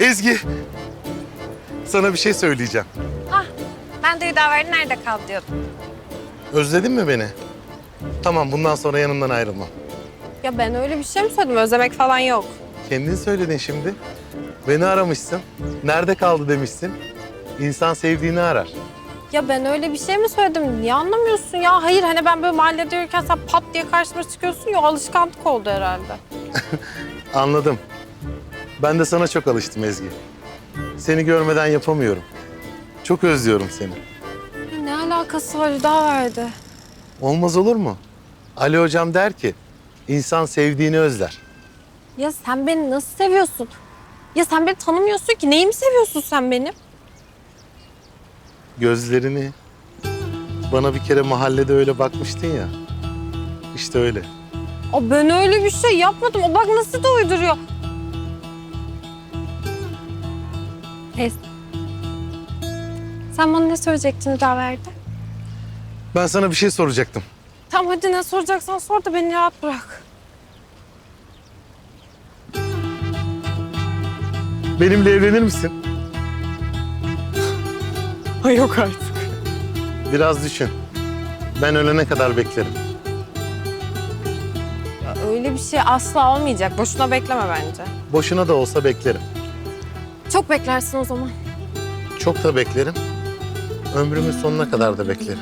Ezgi. Sana bir şey söyleyeceğim. Ah, ben de Hüdaverdi nerede kaldı diyordum. Özledin mi beni? Tamam bundan sonra yanımdan ayrılma. Ya ben öyle bir şey mi söyledim? Özlemek falan yok. Kendin söyledin şimdi. Beni aramışsın. Nerede kaldı demişsin. İnsan sevdiğini arar. Ya ben öyle bir şey mi söyledim? Niye anlamıyorsun ya? Hayır hani ben böyle mahallede yürürken sen pat diye karşıma çıkıyorsun ya alışkanlık oldu herhalde. Anladım. Ben de sana çok alıştım Ezgi. Seni görmeden yapamıyorum. Çok özlüyorum seni. Ne alakası var Hüdaverdi? Olmaz olur mu? Ali hocam der ki, insan sevdiğini özler. Ya sen beni nasıl seviyorsun? Ya sen beni tanımıyorsun ki. Neyimi seviyorsun sen benim? Gözlerini. Bana bir kere mahallede öyle bakmıştın ya. İşte öyle. Aa, ben öyle bir şey yapmadım. O bak nasıl da uyduruyor. Neyse. Sen bana ne söyleyecektin Hüdaverdi? Ben sana bir şey soracaktım. Tamam hadi ne soracaksan sor da beni rahat bırak. Benimle evlenir misin? Ay yok artık. Biraz düşün. Ben ölene kadar beklerim. Öyle bir şey asla olmayacak. Boşuna bekleme bence. Boşuna da olsa beklerim. Çok beklersin o zaman. Çok da beklerim. Ömrümün sonuna kadar da beklerim.